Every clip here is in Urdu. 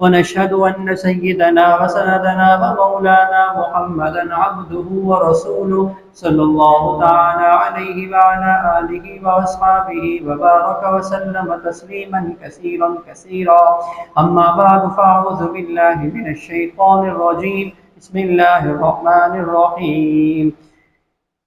ونشهد أن سيدنا وسندنا ومولانا محمدا عبده ورسوله صلى الله تعالى عليه وعلى آله وأصحابه وبارك وسلم تسليما كثيرا كثيرا. أما بعد فأعوذ بالله من الشيطان الرجيم. بسم الله الرحمن الرحيم.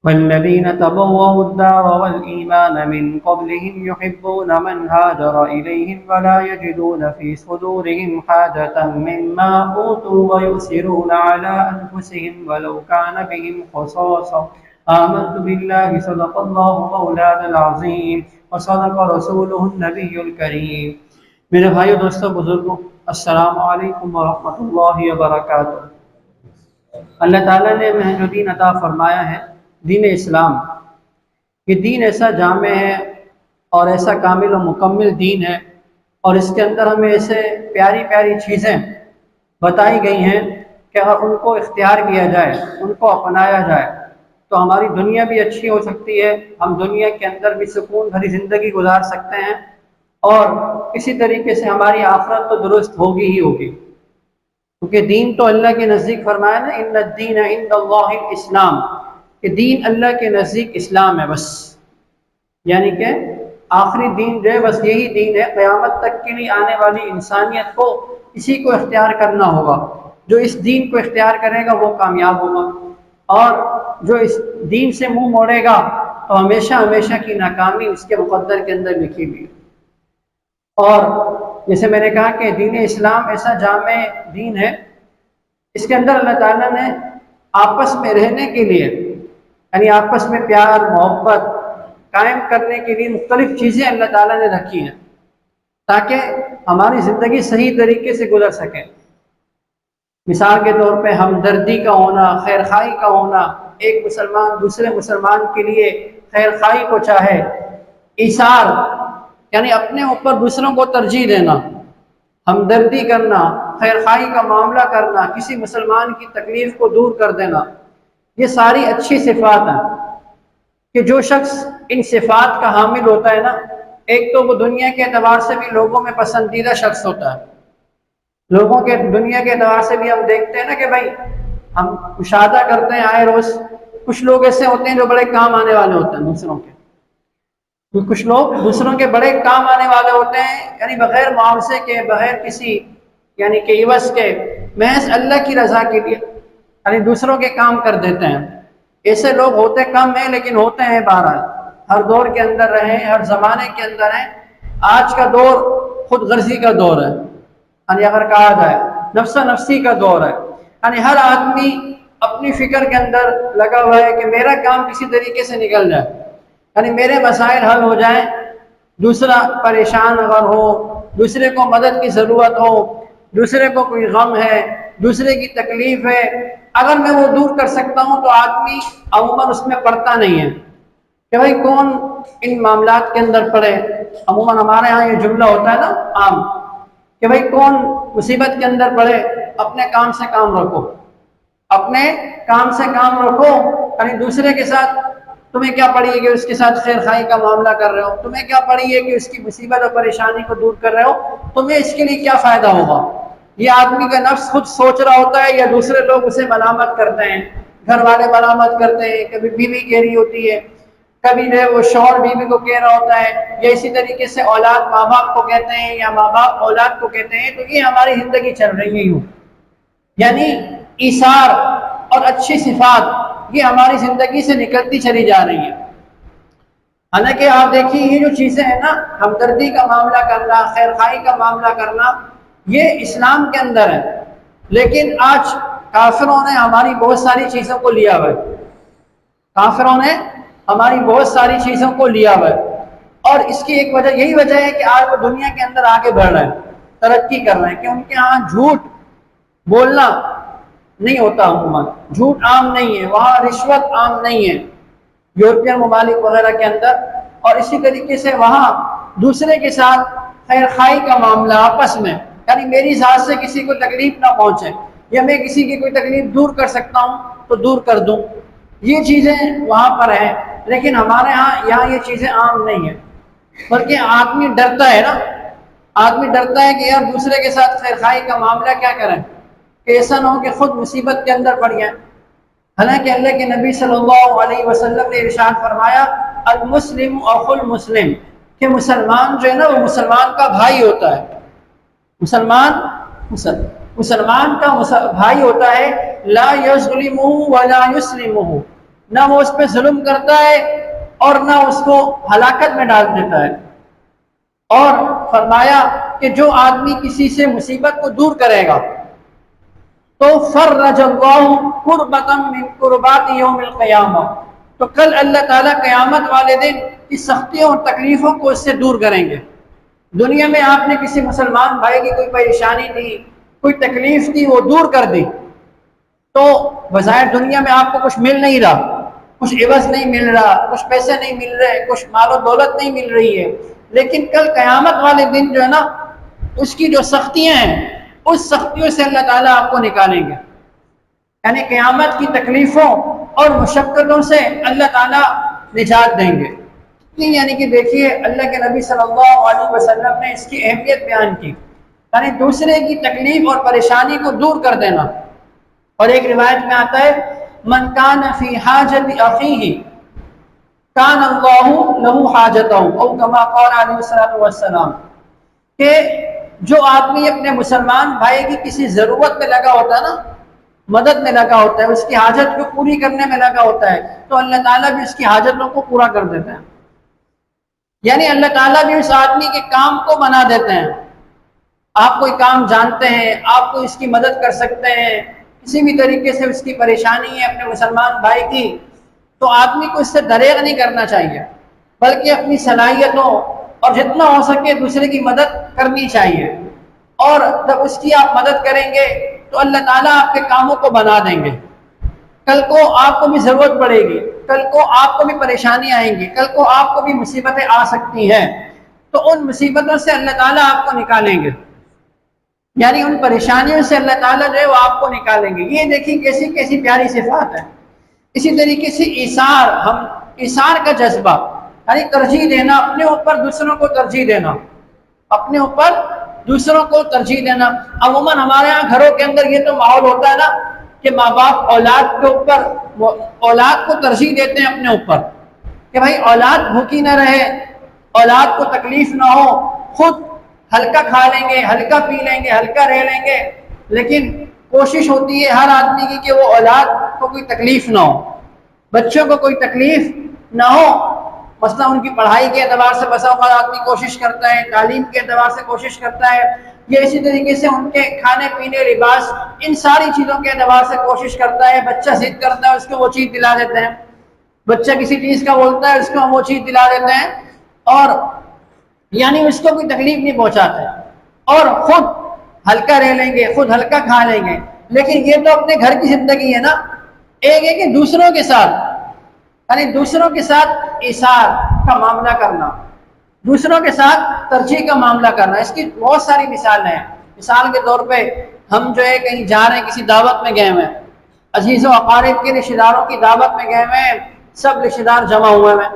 والذين تبوأوا الدار والإيمان من قبلهم يحبون من هاجر إليهم ولا يجدون في صدورهم حاجة مما أوتوا ويؤثرون على أنفسهم ولو كان بهم خصاصة. آمنت بالله، صدق الله مولانا العظيم، وصدق رسوله النبي الكريم. میرے بھائیو دوستو بزرگوں السلام علیکم ورحمۃ اللہ وبرکاتہ۔ اللہ تعالیٰ نے میں عطا فرمایا ہے دین اسلام، یہ دین ایسا جامع ہے اور ایسا کامل و مکمل دین ہے اور اس کے اندر ہمیں ایسے پیاری پیاری چیزیں بتائی گئی ہیں کہ اگر ان کو اختیار کیا جائے، ان کو اپنایا جائے، تو ہماری دنیا بھی اچھی ہو سکتی ہے، ہم دنیا کے اندر بھی سکون بھری زندگی گزار سکتے ہیں اور اسی طریقے سے ہماری آخرت تو درست ہوگی ہی ہوگی۔ کیونکہ دین تو اللہ کے نزدیک فرمایا نا، ان الدین عند اللہ اسلام کہ دین اللہ کے نزدیک اسلام ہے بس۔ یعنی کہ آخری دین جو ہے بس یہی دین ہے، قیامت تک کے لیے آنے والی انسانیت کو اسی کو اختیار کرنا ہوگا۔ جو اس دین کو اختیار کرے گا، وہ کامیاب ہوگا۔ اور جو اس دین سے منہ موڑے گا، تو ہمیشہ ہمیشہ کی ناکامی اس کے مقدر کے اندر لکھی ہوئی اور جیسے میں نے کہا کہ دین اسلام ایسا جامع دین ہے، اس کے اندر اللہ تعالیٰ نے آپس میں رہنے کے لیے یعنی آپس میں پیار، محبت قائم کرنے کے لیے مختلف چیزیں اللہ تعالیٰ نے رکھی ہیں تاکہ ہماری زندگی صحیح طریقے سے گزر سکے۔ مثال کے طور پہ ہمدردی کا ہونا خیر خائی کا ہونا، ایک مسلمان دوسرے مسلمان کے لیے خیر خائی کو چاہے، ایثار یعنی اپنے اوپر دوسروں کو ترجیح دینا، ہمدردی کرنا خیر خائی کا معاملہ کرنا، کسی مسلمان کی تکلیف کو دور کر دینا۔ یہ ساری اچھی صفات ہیں کہ جو شخص ان صفات کا حامل ہوتا ہے نا، ایک تو وہ دنیا کے اعتبار سے بھی لوگوں میں پسندیدہ شخص ہوتا ہے۔ لوگوں کے دنیا کے اعتبار سے بھی ہم دیکھتے ہیں نا کہ بھائی، ہم مشاہدہ کرتے ہیں آئے روز۔ کچھ لوگ ایسے ہوتے ہیں جو بڑے کام آنے والے ہوتے ہیں دوسروں کے۔ کچھ لوگ دوسروں کے بڑے کام آنے والے ہوتے ہیں یعنی بغیر معاوضے کے، بغیر کسی یعنی کہ عوض کے۔ محض اللہ کی رضا کے لیے۔ یعنی دوسروں کے کام کر دیتے ہیں۔ ایسے لوگ ہوتے کم ہیں لیکن ہوتے ہیں بہرحال۔ ہر دور کے اندر رہیں، ہر زمانے کے اندر ہیں آج کا دور خود غرضی کا دور ہے۔ یعنی اگر کہا جائے، نفس نفسی کا دور ہے۔ یعنی ہر آدمی اپنی فکر کے اندر لگا ہوا ہے کہ میرا کام کسی طریقے سے نکل جائے۔ یعنی میرے مسائل حل ہو جائیں۔ دوسرا پریشان اگر ہو، دوسرے کو مدد کی ضرورت ہو، دوسرے کو کوئی غم ہے دوسرے کی تکلیف ہے، اگر میں وہ دور کر سکتا ہوں تو آدمی عموماً اس میں پڑتا نہیں ہے۔ کہ بھائی کون ان معاملات کے اندر پڑے عموماً ہمارے ہاں یہ جملہ ہوتا ہے نا عام۔ کہ بھائی کون مصیبت کے اندر پڑے اپنے کام سے کام رکھو۔ اپنے کام سے کام رکھو یعنی دوسرے کے ساتھ تمہیں کیا پڑی ہے کہ اس کے ساتھ خیر خائی کا معاملہ کر رہے ہو؟ تمہیں کیا پڑی ہے کہ اس کی مصیبت اور پریشانی کو دور کر رہے ہو؟ تمہیں اس کے لیے کیا فائدہ ہوگا؟ یہ آدمی کا نفس خود سوچ رہا ہوتا ہے یا دوسرے لوگ اسے ملامت کرتے ہیں، گھر والے ملامت کرتے ہیں، کبھی بیوی کہہ رہی ہوتی ہے، کبھی جو ہے وہ شوہر بیوی کو کہہ رہا ہوتا ہے یا اسی طریقے سے اولاد ماں باپ کو کہتے ہیں یا ماں باپ اولاد کو کہتے ہیں، تو یہ ہماری زندگی چل رہی ہے یوں۔ یعنی ایثار اور اچھی صفات، یہ ہماری زندگی سے نکلتی چلی جا رہی ہے۔ حالانکہ آپ دیکھیے، یہ جو چیزیں ہیں نا، ہمدردی کا معاملہ کرنا، خیر خائی کا معاملہ کرنا یہ اسلام کے اندر ہے۔ لیکن آج کافروں نے ہماری بہت ساری چیزوں کو لیا ہوا ہے۔ کافروں نے ہماری بہت ساری چیزوں کو لیا ہوا ہے۔ اور اس کی ایک وجہ یہی وجہ ہے کہ آج وہ دنیا کے اندر آگے بڑھ رہے ہیں ترقی کر رہے ہیں کہ ان کے ہاں جھوٹ بولنا نہیں ہوتا عموماً۔ جھوٹ عام نہیں ہے۔ وہاں رشوت عام نہیں ہے۔ یورپین ممالک وغیرہ کے اندر۔ اور اسی طریقے سے وہاں دوسرے کے ساتھ خیر خائی کا معاملہ آپس میں۔ یعنی میری ذات سے کسی کو تکلیف نہ پہنچے یا میں کسی کی کوئی تکلیف دور کر سکتا ہوں تو دور کر دوں۔ یہ چیزیں وہاں پر ہیں، لیکن ہمارے ہاں یہاں یہ چیزیں عام نہیں ہیں۔ بلکہ آدمی ڈرتا ہے نا۔ آدمی ڈرتا ہے کہ یار دوسرے کے ساتھ خیر خائی کا معاملہ کیا کریں۔ کہ ایسا نہ ہو کہ خود مصیبت کے اندر پڑ جائیں حالانکہ اللہ کے نبی صلی اللہ علیہ وسلم نے ارشاد فرمایا، المسلم اخو المسلم، کہ مسلمان جو ہے نا، وہ مسلمان کا بھائی ہوتا ہے۔ مسلمان مسلمان کا بھائی ہوتا ہے، لا یظلمہ ولا یسلمہ نہ وہ اس پہ ظلم کرتا ہے اور نہ اس کو ہلاکت میں ڈال دیتا ہے۔ اور فرمایا کہ جو آدمی کسی سے مصیبت کو دور کرے گا، تو فرج اللہ قربتا من قربات یوم القیامہ۔ تو کل اللہ تعالیٰ قیامت والے دن کی سختیوں اور تکلیفوں کو اس سے دور کریں گے۔ دنیا میں آپ نے کسی مسلمان بھائی کی کوئی پریشانی تھی، کوئی تکلیف تھی، وہ دور کر دی۔ تو بظاہر دنیا میں آپ کو کچھ مل نہیں رہا۔ کچھ عوض نہیں مل رہا، کچھ پیسے نہیں مل رہے، کچھ مال و دولت نہیں مل رہی ہے۔ لیکن کل قیامت والے دن جو ہے نا، اس کی جو سختیاں ہیں، اس سختیوں سے اللہ تعالیٰ آپ کو نکالیں گے۔ یعنی قیامت کی تکلیفوں اور مشقتوں سے اللہ تعالیٰ نجات دیں گے۔ یعنی کہ دیکھیے، اللہ کے نبی صلی اللہ علیہ وسلم نے اس کی اہمیت بیان کی۔ یعنی دوسرے کی تکلیف اور پریشانی کو دور کر دینا۔ اور ایک روایت میں آتا ہے، من کان فی حاجت اخیہ، کان اللہ لہو حاجتہ، او کما قول علیہ السلام کہ جو آدمی اپنے مسلمان بھائی کی کسی ضرورت میں لگا ہوتا ہے نا، مدد میں لگا ہوتا ہے، اس کی حاجت کو پوری کرنے میں لگا ہوتا ہے، تو اللہ تعالیٰ بھی اس کی حاجتوں کو پورا کر دیتا ہے۔ یعنی اللہ تعالیٰ بھی اس آدمی کے کام کو بنا دیتے ہیں۔ آپ کوئی کام جانتے ہیں، آپ کو اس کی مدد کر سکتے ہیں۔ کسی بھی طریقے سے اس کی پریشانی ہے، اپنے مسلمان بھائی کی، تو آدمی کو اس سے دریغ نہیں کرنا چاہیے، بلکہ اپنی صلاحیتوں اور جتنا ہو سکے دوسرے کی مدد کرنی چاہیے۔ اور جب اس کی آپ مدد کریں گے، تو اللہ تعالیٰ آپ کے کاموں کو بنا دیں گے۔ کل کو آپ کو بھی ضرورت پڑے گی۔ کل کو آپ کو بھی پریشانی آئیں گی، کل کو آپ کو بھی مصیبتیں آ سکتی ہیں۔ تو ان مصیبتوں سے اللہ تعالیٰ آپ کو نکالیں گے۔ یعنی ان پریشانیوں سے اللہ تعالیٰ جو ہے وہ آپ کو نکالیں گے۔ یہ دیکھیں کیسی کیسی پیاری صفات ہے اسی طریقے سے ایثار، ہم، ایثار کا جذبہ یعنی ترجیح دینا، اپنے اوپر دوسروں کو ترجیح دینا۔ اپنے اوپر دوسروں کو ترجیح دینا۔ عموماً ہمارے یہاں گھروں کے اندر یہ تو ماحول ہوتا ہے نا کہ ماں باپ اولاد کے اوپر اولاد کو ترجیح دیتے ہیں اپنے اوپر کہ بھائی اولاد بھوکی نہ رہے، اولاد کو تکلیف نہ ہو، خود ہلکا کھا لیں گے، ہلکا پی لیں گے، ہلکا رہ لیں گے۔ لیکن کوشش ہوتی ہے ہر آدمی کی کہ وہ اولاد کو کوئی تکلیف نہ ہو، بچوں کو کوئی تکلیف نہ ہو۔ مثلا ان کی پڑھائی کے اعتبار سے بسا اوقات آدمی کوشش کرتا ہے، تعلیم کے اعتبار سے کوشش کرتا ہے یا اسی طریقے سے ان کے کھانے پینے، لباس، ان ساری چیزوں کے اعتبار سے کوشش کرتا ہے، بچہ ضد کرتا ہے، اس کو وہ چیز دلا دیتے ہیں۔ بچہ کسی چیز کا بولتا ہے، اس کو ہم وہ چیز دلا دیتے ہیں۔ اور یعنی اس کو کوئی تکلیف نہیں پہنچاتے اور خود ہلکا رہ لیں گے، خود ہلکا کھا لیں گے۔ لیکن یہ تو اپنے گھر کی زندگی ہے نا۔ ایک ہے کہ دوسروں کے ساتھ یعنی دوسروں کے ساتھ اشار کا معاملہ کرنا۔ دوسروں کے ساتھ ترجیح کا معاملہ کرنا۔ اس کی بہت ساری مثالیں ہیں۔ مثال کے طور پہ ہم جو ہے کہیں جا رہے ہیں، کسی دعوت میں گئے ہوئے ہیں۔ عزیز و اقارب کے رشتے داروں کی دعوت میں گئے ہوئے ہیں۔ سب رشتے دار جمع ہوئے ہیں۔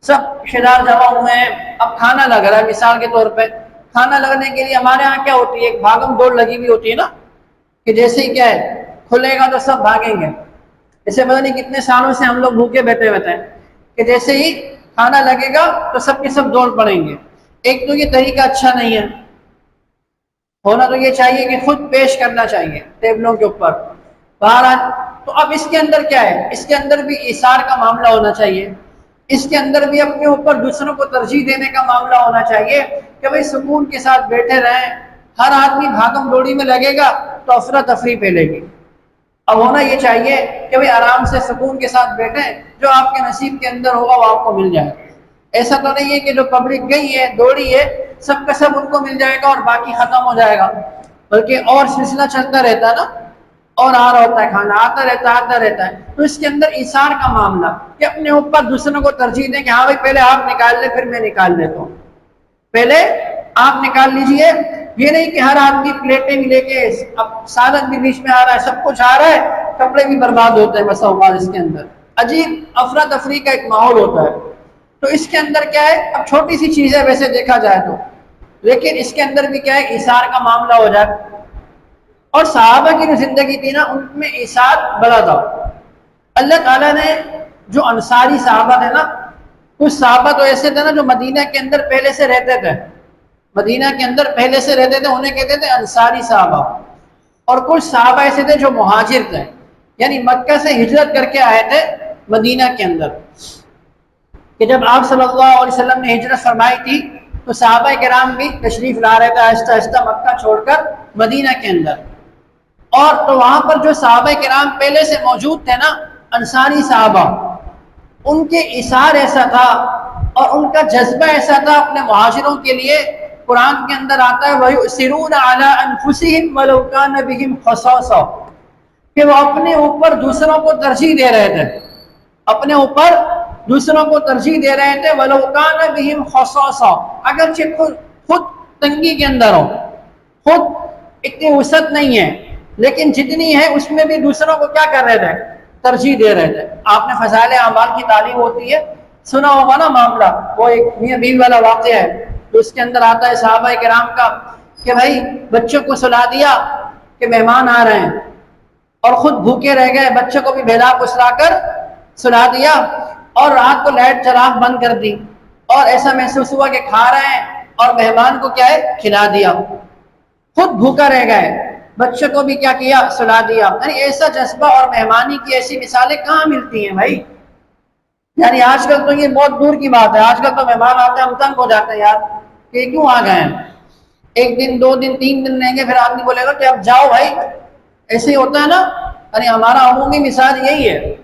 سب رشتے دار جمع ہوئے ہیں۔ اب کھانا لگ رہا ہے، مثال کے طور پہ۔ کھانا لگنے کے لیے ہمارے یہاں کیا ہوتی ہے؟ ایک بھاگم دوڑ لگی ہوئی ہوتی ہے نا، کہ جیسے ہی کیا ہے، کھلے گا تو سب بھاگیں گے۔ اسے پتہ نہیں کتنے سالوں سے ہم لوگ بھوکے بیٹھے ہوئے ہیں کہ جیسے ہی کھانا لگے گا تو سب کے سب دوڑ پڑیں گے۔ ایک تو یہ طریقہ اچھا نہیں ہے۔ ہونا تو یہ چاہیے کہ خود پیش کرنا چاہیے ٹیبلوں کے اوپر۔ باہر تو اب اس کے اندر کیا ہے؟ اس کے اندر بھی اشار کا معاملہ ہونا چاہیے۔ اس کے اندر بھی اپنے اوپر دوسروں کو ترجیح دینے کا معاملہ ہونا چاہیے کہ بھائی سکون کے ساتھ بیٹھے رہیں۔ ہر آدمی بھاگم ڈوڑی میں لگے گا تو افراتفری پھیلے گی۔ اب ہونا یہ چاہیے کہ بھائی آرام سے سکون کے ساتھ بیٹھیں۔ جو آپ کے نصیب کے اندر ہوگا وہ آپ کو مل جائے گا۔ ایسا تو نہیں ہے کہ جو پبلک گئی ہے، دوڑی ہے، سب کا سب ان کو مل جائے گا اور باقی ختم ہو جائے گا۔ بلکہ اور سلسلہ چلتا رہتا ہے نا۔ اور آ رہا ہوتا ہے کھانا، آتا رہتا ہے آتا رہتا ہے۔ تو اس کے اندر ایسار کا معاملہ کہ اپنے اوپر دوسروں کو ترجیح دیں کہ ہاں بھائی، پہلے آپ نکال لیں، پھر میں نکال لیتا ہوں۔ پہلے آپ نکال لیجیے۔ یہ نہیں کہ ہر آدمی پلیٹیں بھی لے کے اب سالن بھی بیچ میں آ رہا ہے، سب کچھ آ رہا ہے، کپڑے بھی برباد ہوتے ہیں بسا اوقات اس کے اندر۔ عجیب افراتفری کا ایک ماحول ہوتا ہے۔ تو اس کے اندر کیا ہے؟ اب چھوٹی سی چیز ہے ویسے دیکھا جائے تو۔ لیکن اس کے اندر بھی کیا ہے؟ اشار کا معاملہ ہو جائے۔ اور صحابہ کی جو زندگی تھی نا، ان میں اشار بڑا تھا۔ اللہ تعالیٰ نے جو انصاری صحابہ تھے نا، کچھ صحابہ تو ایسے تھے نا جو مدینہ کے اندر پہلے سے رہتے تھے۔ مدینہ کے اندر پہلے سے رہتے تھے، انہیں کہتے تھے انصاری صحابہ۔ اور کچھ صحابہ ایسے تھے جو مہاجر تھے۔ یعنی مکہ سے ہجرت کر کے آئے تھے۔ مدینہ کے اندر، کہ جب آپ صلی اللہ علیہ وسلم نے ہجرت فرمائی تھی، تو صحابہ کرام بھی تشریف لا رہے تھے آہستہ آہستہ مکہ چھوڑ کر مدینہ کے اندر۔ اور تو وہاں پر جو صحابہ کرام پہلے سے موجود تھے نا، انصاری صحابہ، ان کے اشار ایسا تھا اور ان کا جذبہ ایسا تھا اپنے معاشروں کے لیے۔ قرآن کے اندر آتا ہے وہی سرون اعلیٰ انفسم ولوکان بہم خصوصا کہ وہ اپنے اوپر دوسروں کو ترجیح دے رہے تھے۔ اپنے اوپر دوسروں کو ترجیح دے رہے تھے ولوکان بہم خصوصا اگرچہ خود خود تنگی کے اندر ہو خود اتنی وسعت نہیں ہے، لیکن جتنی ہے، اس میں بھی دوسروں کو کیا کر رہے تھے؟ ترجیح دے رہے تھے۔ آپ نے فضائل اعمال کی تعلیم ہوتی ہے، سنا ہوگا نا معاملہ، وہ ایک میاں بیوی والا واقعہ ہے۔ تو اس کے اندر آتا ہے صحابہ کرام کا کہ بھائی، بچوں کو سلا دیا کہ مہمان آ رہے ہیں اور خود بھوکے رہ گئے، بچوں کو بھی بھیلا پسلا کر سلا دیا اور رات کو لائٹ چراغ بند کر دی اور ایسا محسوس ہوا کہ کھا رہے ہیں اور مہمان کو کیا ہے؟ کھلا دیا۔ خود بھوکا رہ گئے۔ بچوں کو بھی کیا کیا؟ سلا دیا۔ یعنی ایسا جذبہ اور مہمانی کی ایسی مثالیں کہاں ملتی ہیں بھائی؟ یعنی آج کل تو یہ بہت دور کی بات ہے۔ آج کل تو مہمان آتے ہیں، ہم تنگ ہو جاتے ہیں یار۔ کہ کیوں آ گئے ہیں؟ ایک دن، دو دن، تین دن رہیں گے، پھر آدمی بولے گا کہ اب جاؤ بھائی۔ ایسے ہی ہوتا ہے نا۔ یعنی ہمارا عمومی مثال یہی ہے۔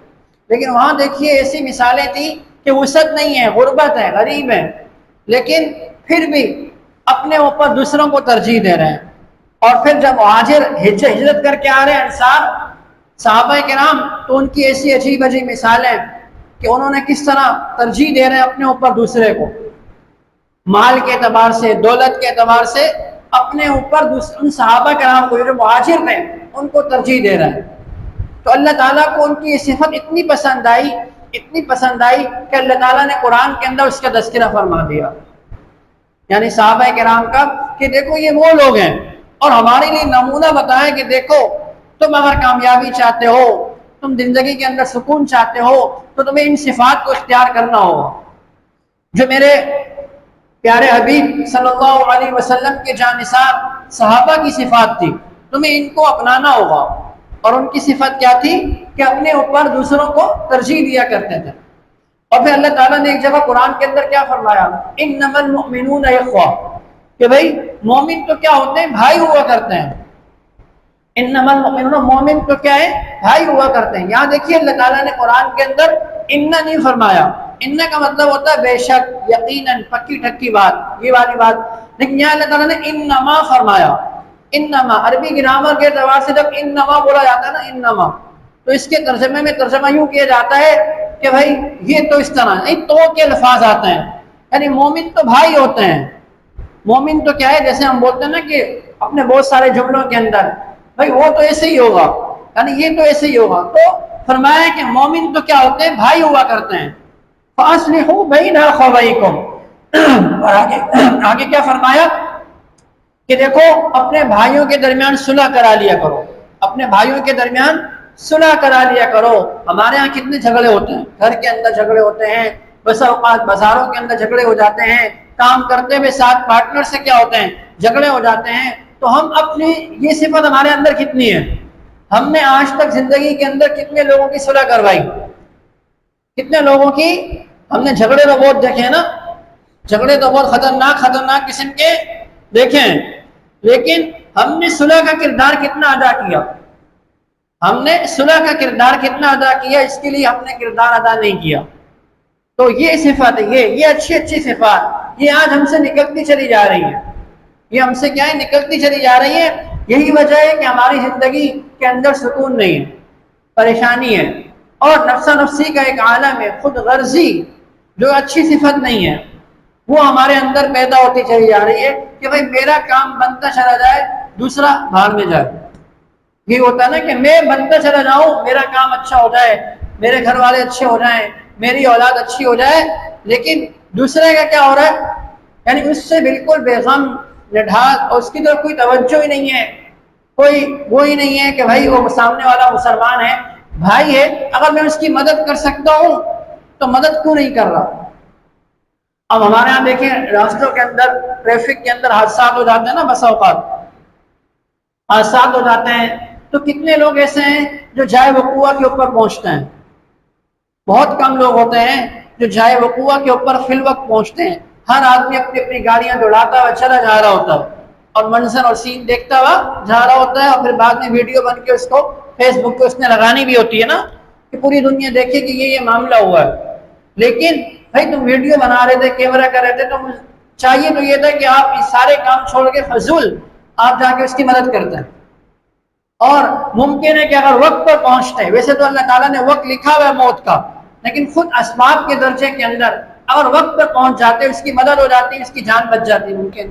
لیکن وہاں دیکھیے ایسی مثالیں تھیں کہ وسعت نہیں ہے، غربت ہے، غریب ہے۔ لیکن پھر بھی اپنے اوپر دوسروں کو ترجیح دے رہے ہیں۔ اور پھر جب مہاجر ہجرت کر کے آ رہے ہیں انصار، صحابہ کرام، تو ان کی ایسی عجیب عجیب مثالیں کہ انہوں نے کس طرح ترجیح دے رہے ہیں اپنے اوپر دوسرے کو۔ مال کے اعتبار سے، دولت کے اعتبار سے اپنے اوپر ان صحابہ کرام کو جو مہاجر ہیں ان کو ترجیح دے رہے ہیں۔ تو اللہ تعالیٰ کو ان کی یہ صفت اتنی پسند آئی، اتنی پسند آئی کہ اللہ تعالیٰ نے قرآن کے اندر اس کا تذکرہ فرما دیا۔ یعنی صحابہ کرام کا کہ دیکھو یہ وہ لوگ ہیں اور ہمارے لیے نمونہ بتائیں کہ دیکھو، تم اگر کامیابی چاہتے ہو، تم زندگی کے اندر سکون چاہتے ہو، تو تمہیں ان صفات کو اختیار کرنا ہوگا۔ جو میرے پیارے حبیب صلی اللہ علیہ وسلم کے جانصار صحابہ کی صفات تھی، تمہیں ان کو اپنانا ہوگا۔ اور ان کی صفت کیا تھی کہ اپنے اوپر دوسروں کو ترجیح دیا کرتے تھے۔ اور پھر اللہ تعالیٰ نے ایک جگہ قرآن کے اندر کیا فرمایا؟ ان نمل مؤمنون کہ بھائی مومن تو کیا ہوتے ہیں؟ بھائی ہوا کرتے ہیں۔ ان نمن نمل مومن تو کیا ہے؟ بھائی ہوا کرتے ہیں۔ یہاں دیکھیے اللہ تعالیٰ نے قرآن کے اندر ان نہیں فرمایا۔ ان کا مطلب ہوتا ہے بے شک، یقیناً، پکی ٹھکی بات۔ یہ والی بات۔ لیکن یہاں اللہ تعالیٰ نے ان نما فرمایا۔ ان نما عربی گرامر کے اعتبار سے جب ان نما بولا جاتا ہے نا ان نما تو اس کے ترجمے میں ترجمہ یوں کیا جاتا ہے کہ بھائی یہ تو اس طرح، نہیں، تو کے الفاظ آتے ہیں۔ یعنی مومن تو بھائی ہوتے ہیں۔ مومن تو کیا ہے، جیسے ہم بولتے ہیں نا کہ اپنے بہت سارے جملوں کے اندر، بھائی وہ تو ایسے ہی ہوگا یعنی یہ تو ایسے ہی ہوگا۔ تو فرمایا کہ مومن تو کیا ہوتے ہیں، بھائی ہوا کرتے ہیں۔ فاصلے ہو بھائی اور آگے آگے کیا فرمایا؟ کہ دیکھو، اپنے بھائیوں کے درمیان صلح کرا لیا کرو۔ اپنے بھائیوں کے درمیان صلح کرا لیا کرو۔ ہمارے یہاں کتنے جھگڑے ہوتے ہیں۔ گھر کے اندر جھگڑے ہوتے ہیں بس اوقات بازاروں کے اندر جھگڑے ہو جاتے ہیں۔ کام کرتے ہوئے ساتھ پارٹنر سے کیا ہوتے ہیں؟ جھگڑے ہو جاتے ہیں۔ تو ہم اپنی، یہ صفت ہمارے اندر کتنی ہے؟ ہم نے آج تک زندگی کے اندر کتنے لوگوں کی صلح کروائی؟ کتنے لوگوں کی؟ ہم نے جھگڑے تو بہت دیکھے نا۔ جھگڑے تو بہت خطرناک خطرناک قسم کے دیکھے ہیں۔ لیکن ہم نے صلح کا کردار کتنا ادا کیا؟ ہم نے صلح کا کردار کتنا ادا کیا؟ اس کے لیے ہم نے کردار ادا نہیں کیا۔ تو یہ صفت ہے، یہ یہ اچھی اچھی صفات۔ یہ آج ہم سے نکلتی چلی جا رہی ہے یہ ہم سے کیا ہے؟ نکلتی چلی جا رہی ہے یہی وجہ ہے کہ ہماری زندگی کے اندر سکون نہیں ہے، پریشانی ہے۔ اور نفس نفسی کا ایک عالم ہے، خود غرضی، جو اچھی صفت نہیں ہے۔ وہ ہمارے اندر پیدا ہوتی چلی جا رہی ہے کہ بھائی میرا کام بنتا چلا جائے، دوسرا باہر میں جائے۔ یہ ہوتا ہے نا کہ میں بنتا چلا جاؤں، میرا کام اچھا ہو جائے، میرے گھر والے اچھے ہو جائیں، میری اولاد اچھی ہو جائے، لیکن دوسرے کا کیا ہو رہا ہے؟ یعنی اس سے بالکل بے غم نڈھال اور اس کی طرف کوئی توجہ ہی نہیں ہے۔ کوئی وہ ہی نہیں ہے کہ بھائی وہ سامنے والا مسلمان ہے۔ بھائی ہے، اگر میں اس کی مدد کر سکتا ہوں تو مدد کیوں نہیں کر رہا؟ اب ہمارے یہاں دیکھیں، راستوں کے اندر ٹریفک کے اندر حادثات ہو جاتے ہیں نا بس اوقات۔ حادثات ہو جاتے ہیں۔ تو کتنے لوگ ایسے ہیں جو جائے وقوع کے اوپر پہنچتے ہیں؟ بہت کم لوگ ہوتے ہیں جو جائے وقوع کے اوپر فی الوقت پہنچتے ہیں۔ ہر آدمی اپنی اپنی گاڑیاں دوڑاتا ہوا چلا جا رہا ہوتا ہے۔ اور منظر اور سین دیکھتا ہوا جا رہا ہوتا ہے اور پھر بعد میں ویڈیو بن کے اس کو فیس بک پہ اس نے لگانی بھی ہوتی ہے نا کہ پوری دنیا دیکھے کہ یہ یہ معاملہ ہوا ہے۔ لیکن بھائی تم ویڈیو بنا رہے تھے، کیمرہ کر رہے تھے، تو چاہیے تو یہ تھا کہ آپ یہ سارے کام چھوڑ کے فضول آپ جا کے اس کی مدد کرتے ہیں۔ اور ممکن ہے کہ اگر وقت پر پہنچتے ہیں، ویسے تو اللہ تعالیٰ نے وقت لکھا ہوا ہے موت کا، لیکن خود اسباب کے درجے کے اندر اگر وقت پر پہنچ جاتے، اس کی مدد ہو جاتی ہے اس کی جان بچ جاتی، ممکن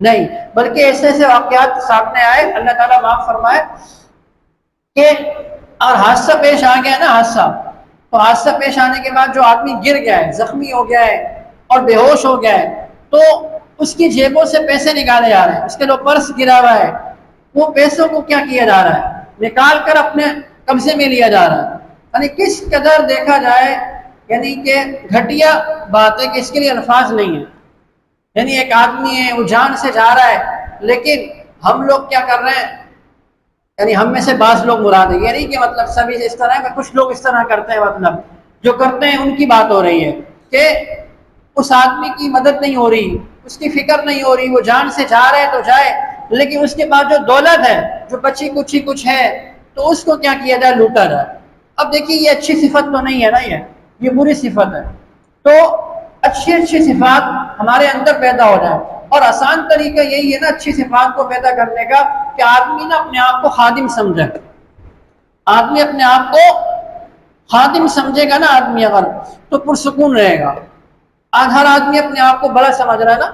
نہیں۔ بلکہ ایسے ایسے واقعات سامنے آئے، اللہ تعالیٰ معاف فرمائے کہ اور حادثہ پیش آ گیا نا، حادثہ۔ تو حادثہ پیش آنے کے بعد جو آدمی گر گیا ہے، زخمی ہو گیا ہے اور بے ہوش ہو گیا ہے، تو اس کی جیبوں سے پیسے نکالے جا رہے ہیں۔ اس کے جو پرس گرا ہوا ہے، وہ پیسوں کو کیا کیا جا رہا ہے؟ نکال کر اپنے قبضے میں لیا جا رہا ہے۔ یعنی کس قدر دیکھا جائے یعنی کہ گھٹیا بات ہے کہ اس کے لیے الفاظ نہیں ہے یعنی ایک آدمی ہے، وہ جان سے جا رہا ہے، لیکن ہم لوگ کیا کر رہے ہیں؟ یعنی ہم میں سے بعض لوگ مراد ہیں۔ یعنی کہ مطلب سبھی اس طرح ہے کچھ لوگ اس طرح کرتے ہیں۔ مطلب جو کرتے ہیں، ان کی بات ہو رہی ہے کہ اس آدمی کی مدد نہیں ہو رہی، اس کی فکر نہیں ہو رہی، وہ جان سے جا رہے تو جائے، لیکن اس کے بعد جو دولت ہے، جو بچی کچھ ہی کچھ ہے، تو اس کو کیا کیا جائے؟ لوٹا جائے۔ اب دیکھیے، یہ اچھی صفت تو نہیں ہے نا یہ یہ بری صفت ہے۔ تو اچھی اچھی صفات ہمارے اندر پیدا ہو جائے اور آسان طریقہ یہی ہے نا اچھی صفات کو پیدا کرنے کا کہ آدمی نا اپنے آپ کو خادم سمجھے۔ آدمی اپنے آپ کو خادم سمجھے گا نا آدمی اگر تو پرسکون رہے گا۔ ہر آدمی اپنے آپ کو بڑا سمجھ رہا ہے نا۔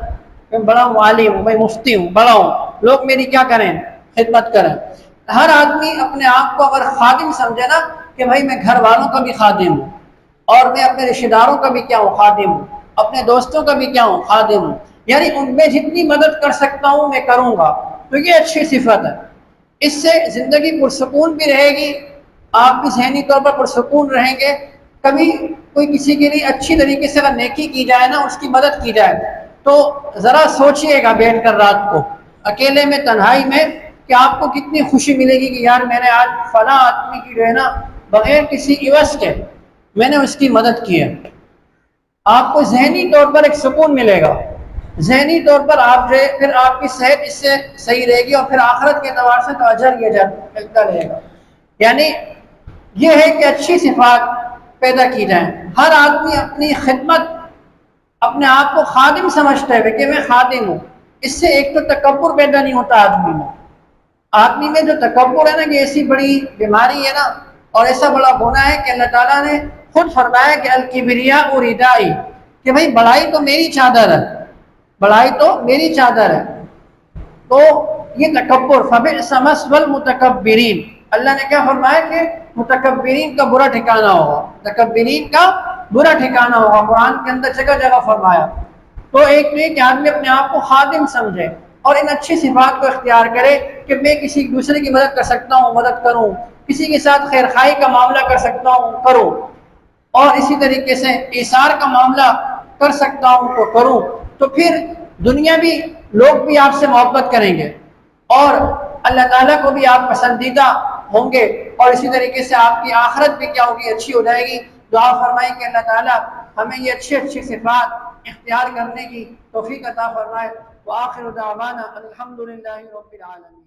میں بڑا ہوں عالم ہوں، میں مفتی ہوں، بڑا ہوں۔ لوگ میری کیا کریں؟ خدمت کریں۔ ہر آدمی اپنے آپ کو اگر خادم سمجھے نا کہ بھائی میں گھر والوں کا بھی خادم ہوں اور میں اپنے رشتے داروں کا بھی کیا ہوں؟ خادم ہوں۔ اپنے دوستوں کا بھی کیا ہوں؟ خادم ہوں۔ یعنی ان میں جتنی مدد کر سکتا ہوں میں کروں گا۔ تو یہ اچھی صفت ہے۔ اس سے زندگی پرسکون بھی رہے گی، آپ بھی ذہنی طور پر پرسکون رہیں گے۔ کبھی کوئی کسی کے لیے اچھی طریقے سے اگر نیکی کی جائے نا، اس کی مدد کی جائے۔ تو ذرا سوچئے گا بیٹھ کر رات کو۔ اکیلے میں، تنہائی میں، کہ آپ کو کتنی خوشی ملے گی کہ یار میں نے آج فلاں آدمی کی جو ہے نا، بغیر کسی عوض کے میں نے اس کی مدد کی ہے۔ آپ کو ذہنی طور پر ایک سکون ملے گا۔ ذہنی طور پر آپ جو ہے، پھر آپ کی صحت اس سے صحیح رہے گی اور پھر آخرت کے اعتبار سے تو اجر یہ ملتا رہے گا۔ یعنی یہ ہے کہ اچھی صفات پیدا کی جائیں۔ ہر آدمی اپنی خدمت اپنے آپ کو خادم سمجھتا ہے کہ میں خادم ہوں۔ اس سے ایک تو تکبر پیدا نہیں ہوتا آدمی میں۔ آدمی میں جو تکبر ہے نا کہ ایسی بڑی بیماری ہے نا، اور ایسا بڑا گناہ ہے کہ اللہ تعالیٰ نے خود فرمایا کہ الکبریا اور ادائی کہ بھائی بڑائی تو میری چادر ہے۔ بڑائی تو میری چادر ہے۔ تو یہ تکبر فبر سمس متکبرین اللہ نے کیا فرمایا کہ متکبرین کا برا ٹھکانہ ہوگا۔ متکبرین کا برا ٹھکانہ ہوگا۔ قرآن کے اندر جگہ جگہ فرمایا۔ تو ایک تو یہ کہ آدمی اپنے آپ کو خادم سمجھے اور ان اچھی صفات کو اختیار کرے کہ میں کسی دوسرے کی مدد کر سکتا ہوں، مدد کروں۔ کسی کے ساتھ خیر خائی کا معاملہ کر سکتا ہوں، کروں۔ اور اسی طریقے سے اثار کا معاملہ کر سکتا ہوں تو کروں۔ تو پھر دنیا بھی، لوگ بھی آپ سے محبت کریں گے اور اللہ تعالیٰ کو بھی آپ پسندیدہ ہوں گے اور اسی طریقے سے آپ کی آخرت بھی کیا ہوگی، اچھی ہو جائے گی۔ دعا فرمائیں کہ اللہ تعالیٰ ہمیں یہ اچھے اچھی صفات اختیار کرنے کی توفیق عطا فرمائے۔ وآخر دعوانا الحمد للہ رب العالمین۔